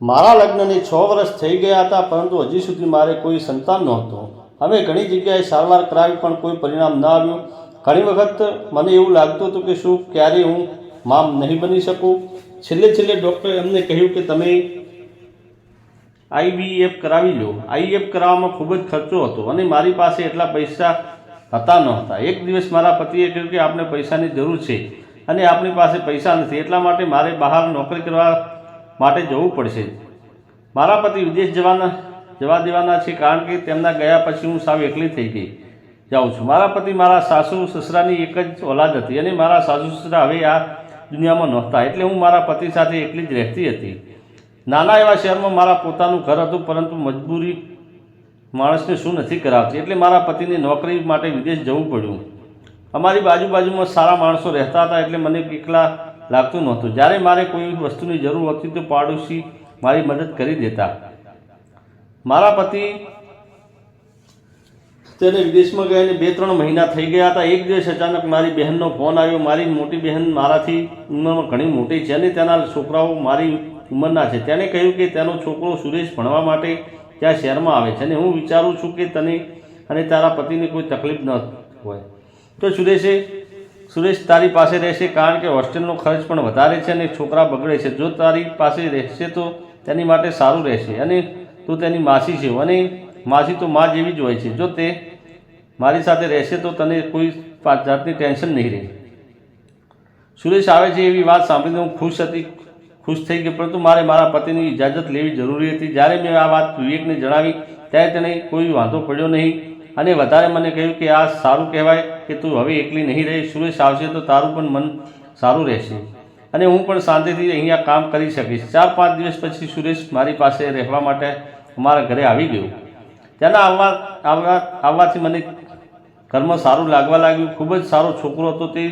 મારા લગ્નને છ વર્ષ થઈ ગયા હતા, પરંતુ હજી સુધી મારે કોઈ સંતાન નહોતું. હવે ઘણી જગ્યાએ સારવાર કરાવી પણ કોઈ પરિણામ ન આવ્યું. ઘણી વખત મને એવું લાગતું હતું કે શું ક્યારે હું મામ નહીં બની શકું. છેલ્લે છેલ્લે ડૉક્ટરે એમને કહ્યું કે તમે આઈવીએફ કરાવી લો. આઈએફ કરાવવામાં ખૂબ જ ખર્ચો હતો અને મારી પાસે એટલા પૈસા હતા નહોતા. એક દિવસ મારા પતિએ કહ્યું કે આપણે પૈસાની જરૂર છે અને આપણી પાસે પૈસા નથી. એટલા માટે મારે બહાર નોકરી કરવા માટે જવું પડશે. મારા પતિ વિદેશ જવાના, જવા દેવાના છે કારણ કે તેમના ગયા પછી હું સાવ એકલી થઈ ગઈ. જાઉં છું. મારા પતિ મારા સાસુ સસરાની એક જ ઓલાદ હતી અને મારા સાસુ સસરા હવે આ દુનિયામાં નહોતા. એટલે હું મારા પતિ સાથે એકલી જ રહેતી હતી. નાના એવા શહેરમાં મારા પોતાનું ઘર હતું, પરંતુ મજબૂરી માણસને શું નથી કરાવતી. એટલે મારા પતિની નોકરી માટે વિદેશ જવું પડ્યું. અમારી બાજુ બાજુમાં સારા માણસો રહેતા હતા, એટલે મને એકલા લાગતું નહોતું. જ્યારે મારે કોઈ વસ્તુની જરૂર હતી તો પાડોશી મારી મદદ કરી દેતા. મારા પતિ તેને વિદેશમાં ગઈને બે ત્રણ મહિના થઈ ગયા હતા. એક દિવસ અચાનક મારી બહેનનો ફોન આવ્યો. મારી મોટી બહેન મારાથી ઉંમરમાં ઘણી મોટી છે અને તેના છોકરાઓ મારી ઉંમરના છે. તેણે કહ્યું કે તેનો છોકરો સુરેશ ભણવા માટે ત્યાં શહેરમાં આવે છે અને હું વિચારું છું કે તને અને તારા પતિને કોઈ તકલીફ ન હોય. તો સુરેશે સુરેશ તારી પાસે રહેશે કારણ કે હોસ્ટેલનો ખર્ચ પણ વધારે છે અને છોકરા બગડે છે. જો તારી પાસે રહેશે તો તેની માટે સારું રહેશે અને તું તેની માસી છે અને માસી તો મા જેવી જ હોય છે. જો તે મારી સાથે રહેશે તો તને કોઈ જાતની ટેન્શન નહીં રહે. સુરેશ આવે છે એવી વાત સાંભળીને હું ખુશ હતી, ખુશ થઈ ગઈ પરંતુ મારે મારા પતિની ઇજાજત લેવી જરૂરી હતી. જ્યારે મેં આ વાત વિવેકને જણાવી, ત્યારે તેને કોઈ વાંધો પડ્યો નહીં. અને વધારે મને કહ્યું કે આ સારું કહેવાય કે તું હવે એકલી નહીં રહી, સુરેશ આવશે તો તારું પણ મન સારું રહેશે. અને હું પણ શાંતિથી અહીંયા કામ કરી શકીશ. ચાર પાંચ દિવસ પછી સુરેશ મારી પાસે રહેવા માટે અમારા ઘરે આવી ગયું. ત્યાંના આવવા આવવા આવવાથી મને ઘરમાં સારું લાગવા લાગ્યું. ખૂબ જ સારો છોકરો હતો તે.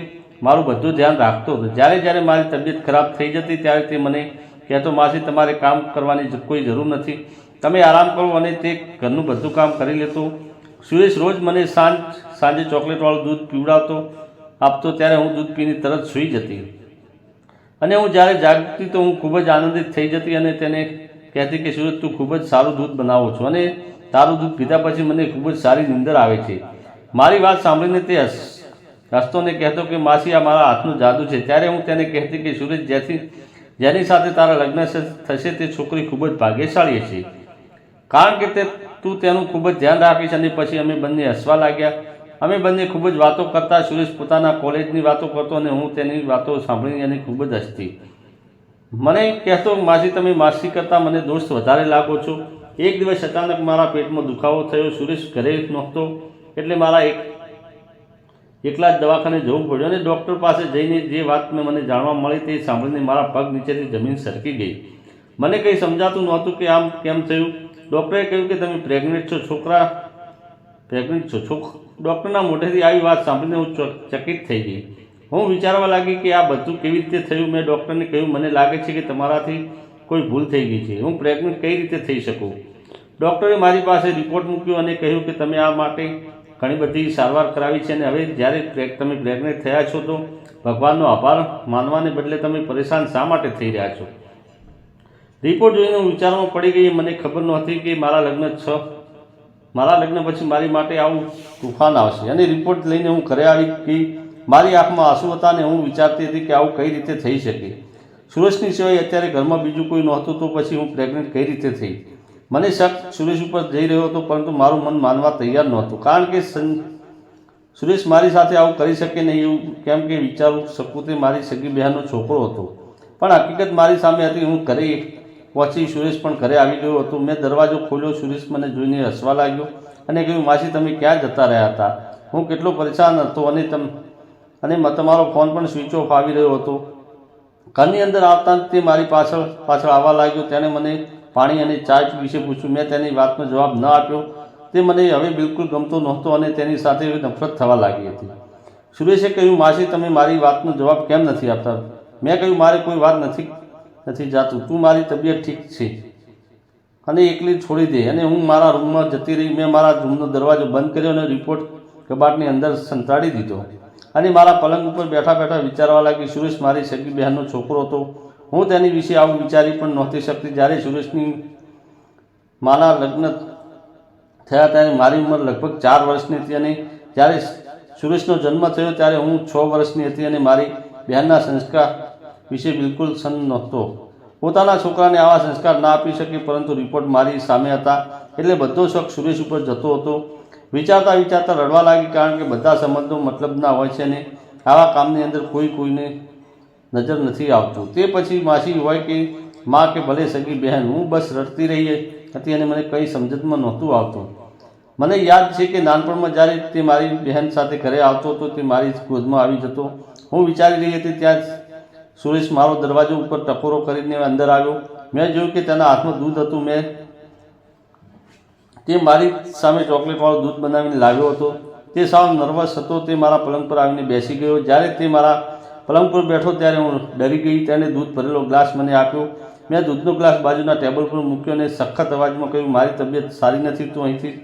મારું બધું ધ્યાન રાખતો હતો. જ્યારે જ્યારે મારી તબિયત ખરાબ થઈ જતી ત્યારે તે મને કહેતો, માસી, તમારે કામ કરવાની કોઈ જરૂર નથી. તમે આરામ કરો અને તે ઘરનું બધું કામ કરી લેતો. સુરેશ રોજ મને સાંજ, સાંજે ચોકલેટવાળું દૂધ પીવડાવતો, આપતો ત્યારે હું દૂધ પીને તરત સૂઈ જતી. અને હું જ્યારે જાગતી તો હું ખૂબ જ આનંદિત થઈ જતી અને તેને કહેતી કે, સુરજ, તું ખૂબ જ સારું દૂધ બનાવો છો. અને તારું દૂધ પીધા પછી મને ખૂબ જ સારી નીંદર આવે છે. મારી વાત સાંભળીને તે હસ હસતો ને કહેતો કે, માસી, આ મારા હાથનું જાદુ છે. ત્યારે હું તેને કહેતી કે, સુરજ, જેથી, જેની સાથે તારા લગ્ન થશે તે છોકરી ખૂબ જ ભાગ્યશાળી છે કારણ કે તે તું તેનું ખૂબ જ ધ્યાન રાખીશ અને પછી અમે બંને હસવા લાગ્યા. અમે બંને ખૂબ જ વાતો કરતા સુરેશ પોતાના કોલેજની વાતો કરતો અને હું તેની વાતો સાંભળીને એને ખૂબ જ હસતી. મને કહેતો, માસી, તમે માસી કરતાં મને દોસ્ત વધારે લાગો છો. એક દિવસ અચાનક મારા પેટમાં દુખાવો થયો. સુરેશ ઘરે નહોતો એટલે મારા એક, એકલા જ દવાખાને જવું પડ્યું અને ડૉક્ટર પાસે જઈને જે વાત મને જાણવા મળી તે સાંભળીને મારા પગ નીચેથી જમીન સરકી ગઈ. મને કંઈ સમજાતું નહોતું કે આમ કેમ થયું. ડૉક્ટરે કહ્યું કે તમે પ્રેગ્નેન્ટ છો છોકરા. પ્રેગ્નેન્ટ છો છોક, ડૉક્ટરના મોઢેથી આવી વાત સાંભળીને હું ચકિત થઈ ગઈ. હું વિચારવા લાગી કે આ બધું કેવી રીતે થયું? મેં ડૉક્ટરને કહ્યું, મને લાગે છે કે તમારાથી કોઈ ભૂલ થઈ ગઈ છે. હું પ્રેગ્નેન્ટ કઈ રીતે થઈ શકું? ડૉક્ટરે મારી પાસે રિપોર્ટ મૂક્યો અને કહ્યું કે તમે આ માટે ઘણી બધી સારવાર કરાવી છે અને હવે જ્યારે તમે પ્રેગ્નેન્ટ થયા છો તો ભગવાનનો આભાર માનવાને બદલે તમે પરેશાન શા માટે થઈ રહ્યા છો? રિપોર્ટ જોઈને હું વિચારમાં પડી ગઈ, મને ખબર નહોતી કે મારા લગ્ન છ. મારા લગ્ન પછી મારી માટે આવું તુફાન આવશે. અને રિપોર્ટ લઈને હું ઘરે આવી કે મારી આંખમાં આંસુ હતા અને હું વિચારતી હતી કે આવું કઈ રીતે થઈ શકે. સુરેશની સિવાય અત્યારે ઘરમાં બીજું કોઈ નહોતું તો પછી હું પ્રેગ્નેન્ટ કઈ રીતે થઈ? મને શક સુરેશ ઉપર જઈ રહ્યો હતો, પરંતુ મારું મન માનવા તૈયાર નહોતું. કારણ કે સુરેશ મારી સાથે આવું કરી શકે નહીં એવું કેમ કે વિચારું શકું તે મારી સગી બહેનનો છોકરો હતો. પણ હકીકત મારી સામે હતી, હું ઘરે પહોંચી સુરેશ પણ ઘરે આવી ગયો હતો. મેં દરવાજો ખોલ્યો. સુરેશ મને જોઈને હસવા લાગ્યો અને કહ્યું, માસી, તમે ક્યાં જતા રહ્યા હતા? હું કેટલો પરેશાન હતો અને તમ અને તમારો ફોન પણ સ્વિચ ઓફ આવી રહ્યો હતો. ઘરની અંદર આવતા તે મારી પાછળ પાછળ આવવા લાગ્યો. તેણે મને પાણી અને ચા વિશે પૂછ્યું. મેં તેની વાતનો જવાબ ન આપ્યો. તે મને હવે બિલકુલ ગમતો નહોતો અને તેની સાથે નફરત થવા લાગી હતી. સુરેશે કહ્યું, માસી, તમે મારી વાતનો જવાબ કેમ નથી આપતા? મેં કહ્યું, મારે કોઈ વાત નથી નથી જાતું. તું મારી તબિયત ઠીક છે. અને એકલી છોડી દે. અને હું મારા રૂમમાં જતી રહી, મેં મારા રૂમનો દરવાજો બંધ કર્યો અને રિપોર્ટ કબાટની અંદર સંતાડી દીધો. અને મારા પલંગ ઉપર બેઠા બેઠા વિચારવા લાગી, સુરેશ, મારી સગી બહેનનો છોકરો હતો. હું તેની વિશે આવું વિચારી પણ નહોતી શકતી. જ્યારે સુરેશની માના લગ્ન થયા ત્યારે મારી ઉંમર લગભગ ચાર વર્ષની હતી અને જ્યારે સુરેશનો જન્મ થયો ત્યારે હું છ વર્ષની હતી અને મારી બહેનના સંસ્કાર વિશે બિલકુલ સન નહોતો. પોતાના છોકરાને આવા સંસ્કાર ના આપી શકી, પરંતુ રિપોર્ટ મારી સામે હતા. એટલે બધો શોખ સુરેશ ઉપર જતો હતો. વિચારતા વિચારતા રડવા લાગી, કારણ કે બધા સંબંધો મતલબના હોય છે ને. આવા કામની અંદર કોઈ કોઈને નજર નથી આવતું. તે પછી માસી હોય કે માં કે ભલે સગી બહેન, હું બસ રડતી રહી હતી અને મને કંઈ સમજતમાં નહોતું આવતું. મને યાદ છે કે નાનપણમાં જ્યારે તે મારી બહેન સાથે ઘરે આવતો હતો, તે મારી ગોદમાં આવી જતો. હું વિચારી રહી હતી ત્યાં સુરેશ મારો દરવાજો ઉપર ટકોરો કરીને અંદર આવ્યો. મેં જોયું કે તેના હાથમાં દૂધ હતું. મેં તે મારી સામે ચોકલેટવાળું દૂધ બનાવીને લાવ્યો હતો. તે સાવ નર્વસ હતો. તે મારા પલંગ પર આવીને બેસી ગયો. જ્યારે તે મારા પલંગ પર બેઠો ત્યારે હું ડરી ગઈ. તેણે દૂધ ભરેલો ગ્લાસ મને આપ્યો. મેં દૂધનો ગ્લાસ બાજુના ટેબલ પર મૂક્યો અને સખત અવાજમાં કહ્યું, મારી તબિયત સારી નથી. તું અહીંથી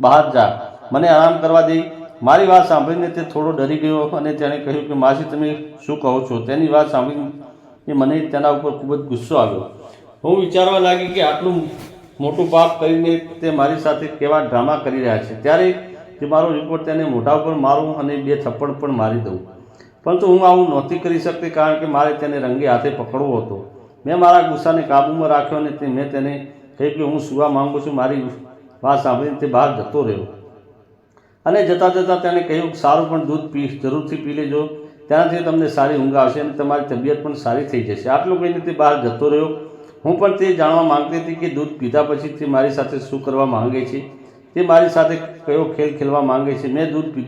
બહાર જા. મને આરામ કરવા દે. મારી વાત સાંભળીને તે થોડો ડરી ગયો અને તેણે કહ્યું કે, માસી, તમે શું કહો છો? તેની વાત સાંભળીને મને તેના ઉપર ખૂબ જ ગુસ્સો આવ્યો. હું વિચારવા લાગી કે, આટલું મોટું પાપ કરીને તે મારી સાથે કેવા ડ્રામા કરી રહ્યા છે? ત્યારે તે મારો રિપોર્ટ તેને મોઢા ઉપર મારું અને બે થપ્પડ પણ મારી દઉં. પરંતુ હું આવું નહોતી કરી શકતી કારણ કે મારે તેને રંગે હાથે પકડવો હતો. મેં મારા ગુસ્સાને કાબૂમાં રાખ્યો અને મેં તેને કહ્યું કે, હું સુવા માંગુ છું. મારી વાત સાંભળીને તે બહાર જતો રહ્યો. અને જતાં જતાં તેણે કહ્યું, સારું પણ દૂધ પી, જરૂરથી પી લેજો. ત્યાંથી તમને સારી ઊંઘ આવશે અને તમારી તબિયત પણ સારી થઈ જશે. આટલું કહીને તે બહાર જતો રહ્યો. હું પણ તે જાણવા માંગતી હતી કે દૂધ પીધા પછી તે મારી સાથે શું કરવા માગે છે? તે મારી સાથે કયો ખેલ ખેલવા માંગે છે? મેં દૂધ પી,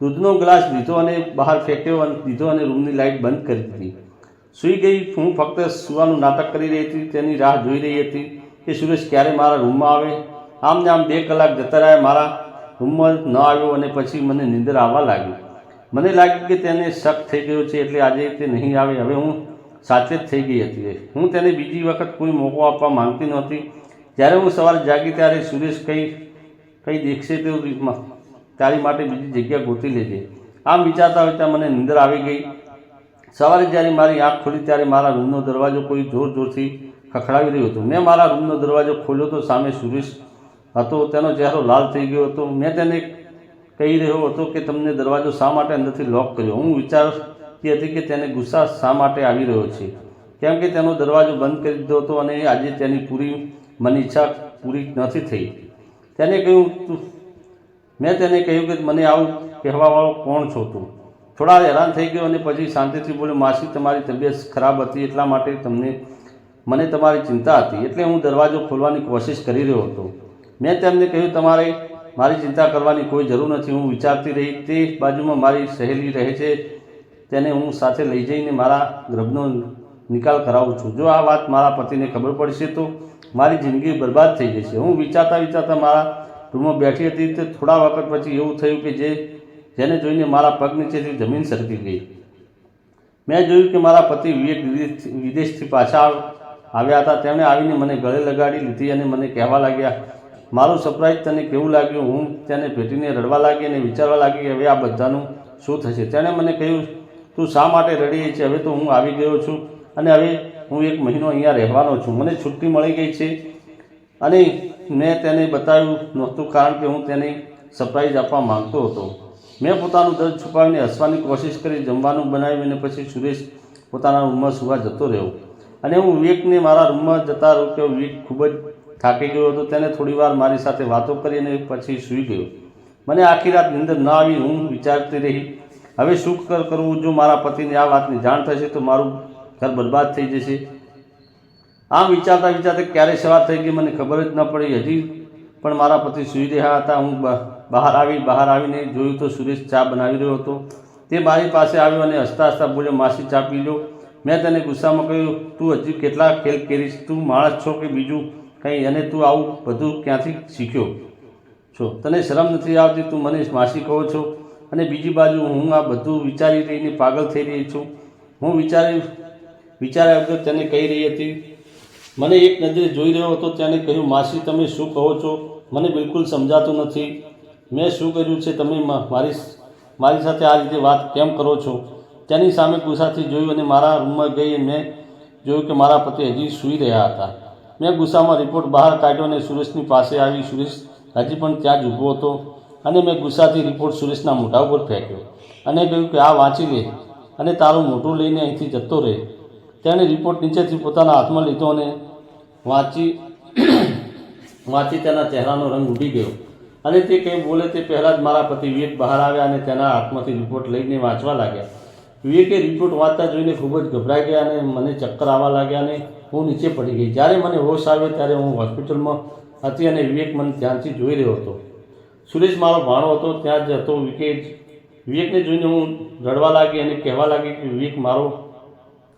દૂધનો ગ્લાસ લીધો અને બહાર ફેંક્યો અને દીધો અને રૂમની લાઇટ બંધ કરી દીધી. સૂઈ ગઈ, હું ફક્ત સુવાનું નાટક કરી રહી હતી, તેની રાહ જોઈ રહી હતી કે સુરેશ ક્યારે મારા રૂમમાં આવે? આમ ને આમ બે કલાક જતા રહ્યા મારા રૂમમાં ન આવ્યો અને પછી મને નિંદર આવવા લાગી. મને લાગ્યું કે તેને શક થઈ ગયો છે એટલે આજે તે નહીં આવે. હવે હું સાચે જ થઈ ગઈ હતી. હું તેને બીજી વખત કોઈ મોકો આપવા માંગતી નહોતી. જ્યારે હું સવારે જાગી ત્યારે સુરેશ કંઈ કંઈ દેખશે તે તારી માટે બીજી જગ્યા ગોતી લેજે. આમ વિચારતા વિચારતા મને નિંદર આવી ગઈ. સવારે જ્યારે મારી આંખ ખોલી ત્યારે મારા રૂમનો દરવાજો કોઈ જોર જોરથી ખખડાવી રહ્યો હતો. મેં મારા રૂમનો દરવાજો ખોલ્યો તો સામે સુરેશ હતો, તેનો ચહેરો લાલ થઈ ગયો હતો. મેં તેને કહી રહ્યો હતો કે તમને દરવાજો શા માટે અંદરથી લોક કર્યો? હું વિચારતી હતી કે તેને ગુસ્સા શા માટે આવી રહ્યો છે? કેમ કે તેનો દરવાજો બંધ કરી દીધો હતો અને આજે તેની પૂરી મન ઈચ્છા પૂરી નથી થઈ. તેને કહ્યું મેં તેને કહ્યું કે, મને આવું કહેવાવાળો કોણ છો તું થોડા હેરાન થઈ ગયો અને પછી શાંતિથી બોલ્યો, માસી, તમારી તબિયત ખરાબ હતી એટલા માટે તમને, મને તમારી ચિંતા હતી. એટલે હું દરવાજો ખોલવાની કોશિશ કરી રહ્યો હતો. મેં તેમને કહ્યું, તમારે મારી ચિંતા કરવાની કોઈ જરૂર નથી. હું વિચારતી રહી, તે બાજુમાં મારી સહેલી રહે છે. તેને હું સાથે લઈ જઈને મારા ગર્ભનો નિકાલ કરાવું છું. જો આ વાત મારા પતિને ખબર પડશે, તો મારી જિંદગી બરબાદ થઈ જશે. હું વિચારતા વિચારતા મારા રૂમમાં બેઠી હતી. તે થોડા વખત પછી એવું થયું કે જે, જેને જોઈને મારા પગ નીચેથી જમીન સરકી ગઈ. મેં જોયું કે મારા પતિ વિવેક વિદેશ- વિદેશથી પાછા આવ્યા હતા. તેમણે આવીને મને ગળે લગાડી લીધી અને મને કહેવા લાગ્યા મારું સરપ્રાઈઝ તને કેવું લાગ્યું? હું તેને ભેટીને રડવા લાગી અને વિચારવા લાગી કે હવે આ બધાનું શું થશે? તેણે મને કહ્યું, તું શા માટે રડી છે? હવે તો હું આવી ગયો છું અને હવે હું એક મહિનો અહીંયા રહેવાનો છું. મને છુટ્ટી મળી ગઈ છે અને મેં તેને બતાવ્યું નહોતું કારણ કે હું તેને સરપ્રાઈઝ આપવા માંગતો હતો. મેં પોતાનું દર્દ છુપાવીને હસવાની કોશિશ કરી, જમવાનું બનાવ્યું અને પછી સુરેશ પોતાના રૂમમાં સુવા જતો રહ્યો. અને હું વિવેકને મારા રૂમમાં જતા રોક્યો. વિવેક ખૂબ જ થાકી ગયો હતો, તેને થોડીવાર મારી સાથે વાતો કરી અને પછી સૂઈ ગયો. મને આખી રાત નિંદર ન આવી, હું વિચારતી રહી, હવે શું કર કરવું જો મારા પતિને આ વાતની જાણ થશે, તો મારું ઘર બરબાદ થઈ જશે. આમ વિચારતા વિચારતા ક્યારે સવાર થઈ ગઈ, મને ખબર જ ન પડી. હજી પણ મારા પતિ સૂઈ રહ્યા હતા. હું બહાર આવી, બહાર આવીને જોયું તો સુરેશ ચા બનાવી રહ્યો હતો. તે મારી પાસે આવ્યો અને હસતા હસતા બોલ્યો, માસી, ચા પી લો. મેં તેને ગુસ્સામાં કહ્યું, તું હજી કેટલા ખેલ કરીશ? તું માણસ છો કે બીજું કંઈ, અને તું આવું બધું ક્યાંથી શીખ્યો? છો, તને શરમ નથી આવતી? તું મને માસી કહો છો? અને બીજી બાજુ હું આ બધું વિચારી રહીને પાગલ થઈ રહી છું. હું વિચારી, વિચાર્યા વગર તેને કહી રહી હતી. મને એક નજરે જોઈ રહ્યો હતો તેને કહ્યું, માસી, તમે શું કહો છો? મને બિલકુલ સમજાતું નથી. મેં શું કર્યું છે? તમે મારી મારી સાથે આ રીતે વાત કેમ કરો છો? તેની સામે ગુસ્સાથી જોયું અને મારા રૂમમાં ગઈ મેં જોયું કે મારા પતિ હજી સૂઈ રહ્યા હતા. મેં ગુસ્સામાં રિપોર્ટ બહાર કાઢ્યો અને સુરેશની પાસે આવી. સુરેશ હજી પણ ત્યાં જ ઊભો હતો અને મેં ગુસ્સાથી રિપોર્ટ સુરેશના મોઢા ઉપર ફેંક્યો અને કહ્યું કે આ વાંચી લે અને તારું મોઢું લઈને અહીંથી જતો રહે. તેણે રિપોર્ટ નીચેથી પોતાના હાથમાં લીધો અને વાંચી વાંચી તેના ચહેરાનો રંગ ઉડી ગયો અને તે કંઈ બોલે તે પહેલાં જ મારા પતિ વિવેક બહાર આવ્યા અને તેના હાથમાંથી રિપોર્ટ લઈને વાંચવા લાગ્યા. વિવેકે રિપોર્ટ વાંચતા જોઈને ખૂબ જ ગભરાઈ ગયા અને મને ચક્કર આવવા લાગ્યા અને હું નીચે પડી ગઈ. જ્યારે મને હોશ આવ્યો ત્યારે હું હોસ્પિટલમાં હતી અને વિવેક મને ધ્યાનથી જોઈ રહ્યો હતો. સુરેશ મારો ભાણો હતો, ત્યાં જ હતો વિવેક વિવેકને જોઈને હું રડવા લાગી અને કહેવા લાગી કે, વિવેક, મારો,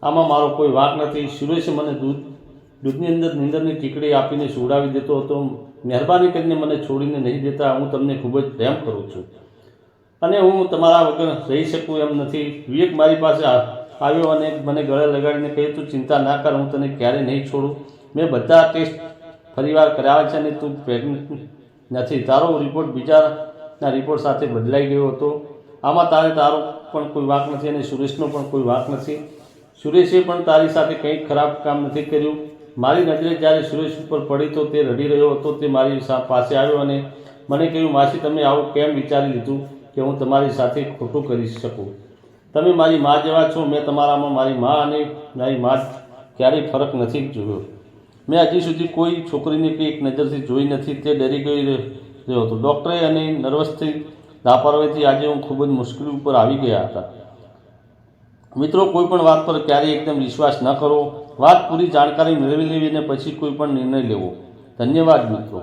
આમાં મારો કોઈ વાંક નથી. સુરેશે મને દૂધ, દૂધની અંદર નીંદરની ટીકડી આપીને સુવડાવી દેતો હતો. મહેરબાની કરીને મને છોડીને નહીં દેતા, હું તમને ખૂબ જ પ્રેમ કરું છું અને હું તમારા વગર રહી શકું એમ નથી. વિવેક મારી પાસે આવ્યો અને મને ગળે લગાડીને કહ્યું, તું ચિંતા ના કર, હું તને ક્યારેય નહીં છોડું. મેં બધા ટેસ્ટ ફરીવાર કરાવ્યા છે અને તું પ્રેગ્નન્ટ નથી. તારો રિપોર્ટ બીજાના રિપોર્ટ સાથે બદલાઈ ગયો હતો. આમાં તારે તારો પણ કોઈ વાંક નથી અને સુરેશનો પણ કોઈ વાંક નથી. સુરેશે પણ તારી સાથે કંઈ ખરાબ કામ નથી કર્યું. મારી નજરે જ્યારે સુરેશ ઉપર પડી તો તે રડી રહ્યો હતો, તે મારી પાસે આવ્યો અને મને કહ્યું, માસી, તમે આવું કેમ વિચારી લીધું કે હું તમારી સાથે ખોટું કરી શકું? તમે મારી મા જેવા છો, મેં તમારામાં મારી મા અને મારી મા ક્યારેય ફરક નથી જોયો. મેં હજી સુધી કોઈ છોકરીને કે એક નજરથી જોઈ નથી, તે ડરી ગઈ રહ્યો હતો. ડૉક્ટરે અને નર્વસથી લાપરવાહીથી આજે હું ખૂબ જ મુશ્કેલી ઉપર આવી ગયા હતા. મિત્રો, કોઈ પણ વાત પર ક્યારેય એકદમ વિશ્વાસ ન કરો. વાત પૂરી જાણકારી મેળવી લેવી અને પછી કોઈ પણ નિર્ણય લેવો. ધન્યવાદ, મિત્રો.